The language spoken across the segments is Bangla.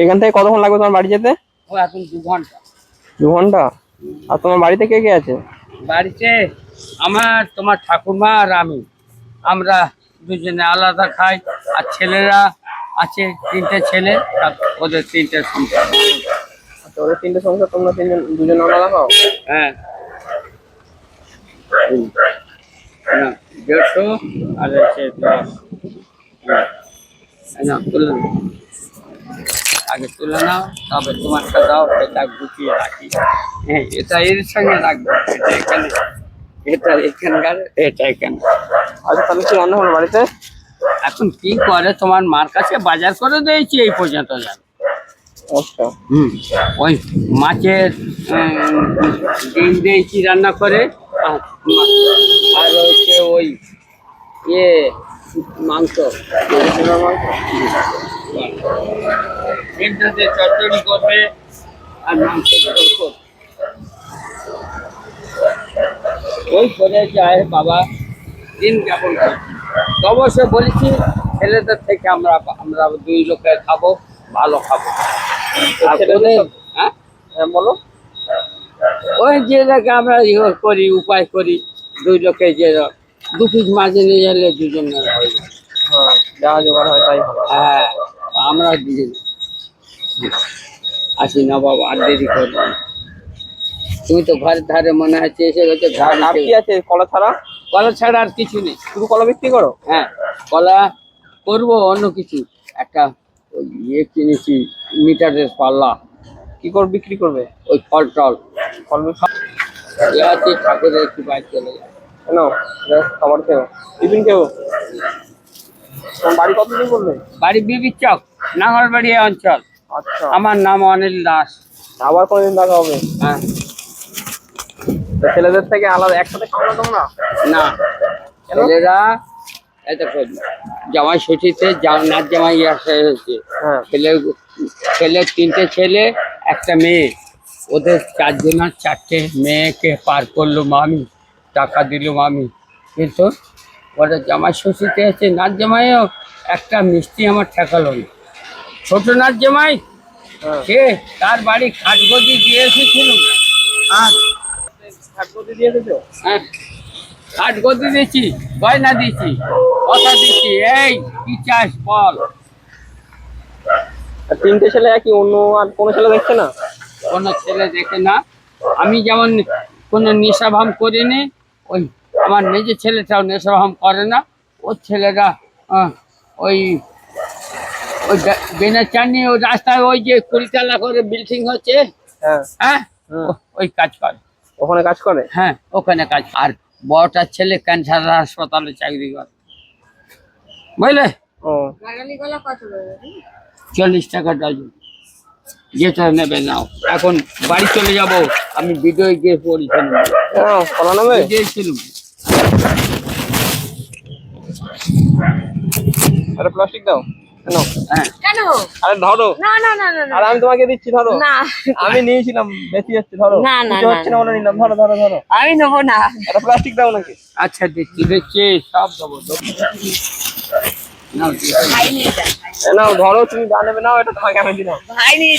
এখান থেকে কতক্ষণ লাগবে তোমার বাড়ি যেতে? ও এখন দু ঘণ্টা। দু ঘণ্টা? আর তোমার বাড়িতে কে কে আছে? বাড়িতে আমার তোমার ঠাকুমা আর আমি। আমরা দুজনে আলাদা খাই আর ছেলেরা আছে তিনটে ছেলে ওদের তিনটে সংসার। আচ্ছা ওদের তিনটে সংসার তোমরা তিনজন দুজন আলাদা খাও? হ্যাঁ। না, দেড়শো আর হচ্ছে দশ হ্যাঁ। আগে তুলে নাও তবে তোমারটা দাও এটা গুছিয়ে রাখি। হ্যাঁ। এটা এর সঙ্গে রাখব এটা এখানে এটা এখানকার এটা এখানে। আচ্ছা তাহলে কি রান্না হলো বাড়িতে? এখন কি করে তোমার মার কাছে বাজার করে দিয়েছি এই পর্যন্ত জানো। আচ্ছা। হুম ওই মাছের ডিম দিয়েছি রান্না করে? আর আর হচ্ছে ওই ইয়ে মাংস। মাংস? করবে আর মাংস ওই করে যায় বাবা দিন যাপন করছি অবশ্যই বলেছি ছেলেদের থেকে আমরা আমরা দুই লোকে খাব ভালো খাব। হ্যাঁ? হ্যাঁ বলো। ওই যে আমরা ইয়ে করি উপায় করি দুই লোকে যে দু পিস মাঝে নিয়ে গেলে দুজন মেলা হয়ে যায়। হ্যাঁ যা জোগাড় হয় তাই হ্যাঁ। আমরা আসি না বাবা আর দেরি করব তুমি তো ঘরের ধারে মনে হচ্ছে এসে গেছে ঘর কি আছে? কলা ছাড়া? কলা ছাড়া আর কিছু নেই। শুধু কলা বিক্রি করো? হ্যাঁ কলা করব অন্য কিছু। একটা ওই ইয়ে কিনেছি মিটারের পাল্লা। কি করে বিক্রি করবে? ওই ফল টল। ফল বিক্রি এ আছে ঠাকুরের একটু বাইক চলে যায় কেন? খাবার খেও টিফিন খেও বাড়ি কতদিন বলবে বাড়ি বিবির চক নাঙ্গলবাড়ি অঞ্চল। আচ্ছা। আমার নাম অনিল দাস। আবার কোনদিন দেখা হবে? হ্যাঁ। ছেলেদের থেকে আলাদা একসাথে খাও না? তোমরা না ছেলেরা দেখো জামাই ষষ্ঠীতে নাচ জামাই আসে হয়েছে। হ্যাঁ। ছেলে ছেলে তিনটে ছেলে একটা মেয়ে। ওদের চারজনের চারটে মেয়েকে পার করল মামি টাকা দিল মামি। কিন্তু ওরা জামাই ষষ্ঠীতে এসে নাচ জামাইও একটা মিষ্টি আমার ঠেকালো না। ছোট নাচ জামাই হ্যাঁ। সে তার বাড়ি খাটগদি দিয়ে এসেছিল। আর? ঠাকুর দিয়ে হ্যাঁ। দিয়েছি গয়না দিয়েছি কথা দিচ্ছি এই কি চাস বল? তিনটে ছেলে একই অন্য আর কোনো ছেলে দেখছে না? কোনো ছেলে দেখে না। আমি যেমন কোনো নেশাভাম করিনি ওই আমার নিজের ছেলেটাও নেশাভাম করে না। ওর ছেলেরা ওই ওই বেনা চাননি ওই রাস্তায় ওই যে কুড়িতলা করে বিল্ডিং হচ্ছে। হ্যাঁ। হ্যাঁ? ওই কাজ করে। ওখানে কাজ করে? হ্যাঁ ওখানে কাজ। আর বড়টার ছেলে ক্যান্সার হাসপাতালে চাকরি করে। বুঝলে? ও। চল্লিশ টাকা ডজন। যেটা নেবে নাও। এখন বাড়ি চলে যাব আমি ভিডিও গিয়ে হ্যাঁ গিয়েছিলাম আরে প্লাস্টিক দাও। কেন? হ্যাঁ। কেন? আরে ধরো। না না না না আরে আমি তোমাকে দিচ্ছি ধরো। না। আমি নিয়েছিলাম বেশি যাচ্ছে ধরো। না, না, না, হচ্ছে না বলে নিলাম। ধরো ধরো ধরো। আমি নেব না। একটা প্লাস্টিক দাও নাকি? আচ্ছা দেখছি দেখছি সব দেবো। নাও, ভাই নিয়ে যাক এ নাও ধরো তুমি যা নেবে নাও এটা তোমাকে আমি দিলাম। ভাই নিয়ে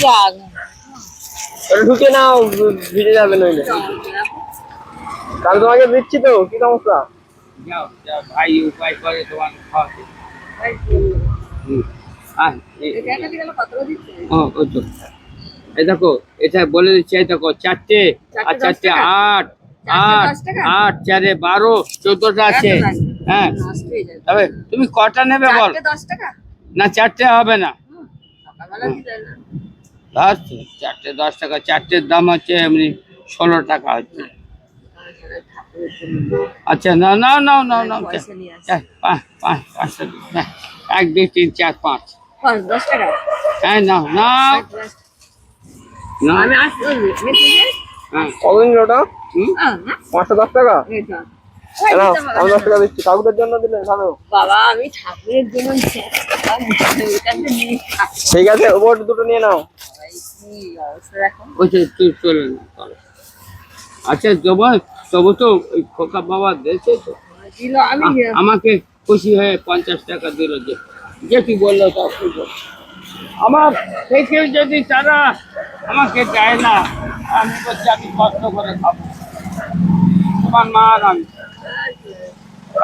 ঢুকে নাও ভিজে যাবে নইলে। তাহলে তোমাকে দিচ্ছি তো কি সমস্যা? যাও যাও ভাই উপায় করে তোমার খাওয়াতে এই- ও, তো। এই দেখো এটা বলে দিচ্ছি এই দেখো চারটে আর চারটে? আট আট আট চারে বারো চোদ্দটা আছে। হ্যাঁ। তবে তুমি কটা নেবে বল? দশ টাকা? না চারটে হবে না। না। দশ চারটে দশ টাকা চারটের দাম হচ্ছে এমনি ষোলো টাকা হচ্ছে। আচ্ছা না না না না না দিন। হ্যাঁ, এক দুই তিন চার পাঁচ। পাঁচ দশ টাকা? হ্যাঁ না না। হ্যাঁ। ওটা? পাঁচশো দশ টাকা? আমি দশ দিচ্ছি। কাকুদের জন্য দিলে ভালো। বাবা আমি ঠাকুরের জন্য। ঠিক আছে ওপর দুটো নিয়ে নাও। আচ্ছা তবু তবু তো ওই খোকা বাবা দিয়েছে তো। দিল আমি আমাকে খুশি হয়ে পঞ্চাশ টাকা দিল যে যেটি বলল আমার থেকে যদি তারা আমাকে দেয় না আমি বলছি আমি কষ্ট করে খাব। তোমার মা আর আমি।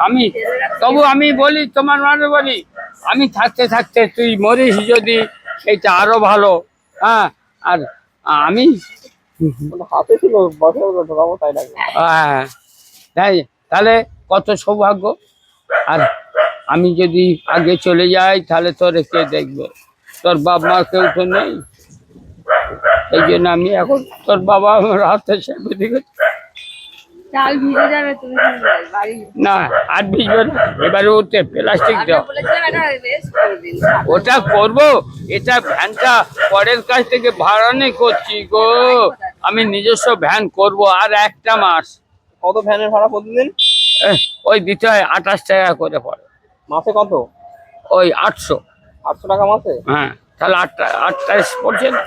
আমি তবু আমি বলি তোমার মানে বলি আমি থাকতে থাকতে তুই মরিস যদি সেটা আরও ভালো। হ্যাঁ আর আমি হাতে ছিল ঢোকাবো তাই লাগে হ্যাঁ তাই তাহলে কত সৌভাগ্য? আর আমি যদি আগে চলে যাই তাহলে তোর কে দেখবে? তোর বাপ মা কেউ তো নেই। এই জন্য আমি এখন তোর বাবা আমার হাতে সেবে দিকে চাল ভিজে যাবে তুমি শুনবে বাড়ি না আর ভিজবে না। এবারে ওতে প্লাস্টিক দাও। ওটা করব? এটা ভ্যানটা পরের কাছ থেকে ভাড়া নেই করছি গো। আমি নিজস্ব ভ্যান করব আর একটা মাস। কত ভ্যানের ভাড়া প্রতিদিন? ওই দিতে হয় আঠাশ টাকা করে পড়ে। মাসে কত? ওই আটশো। আটশো টাকা মাসে? হ্যাঁ তাহলে আটটা আটটা পড়ছে না।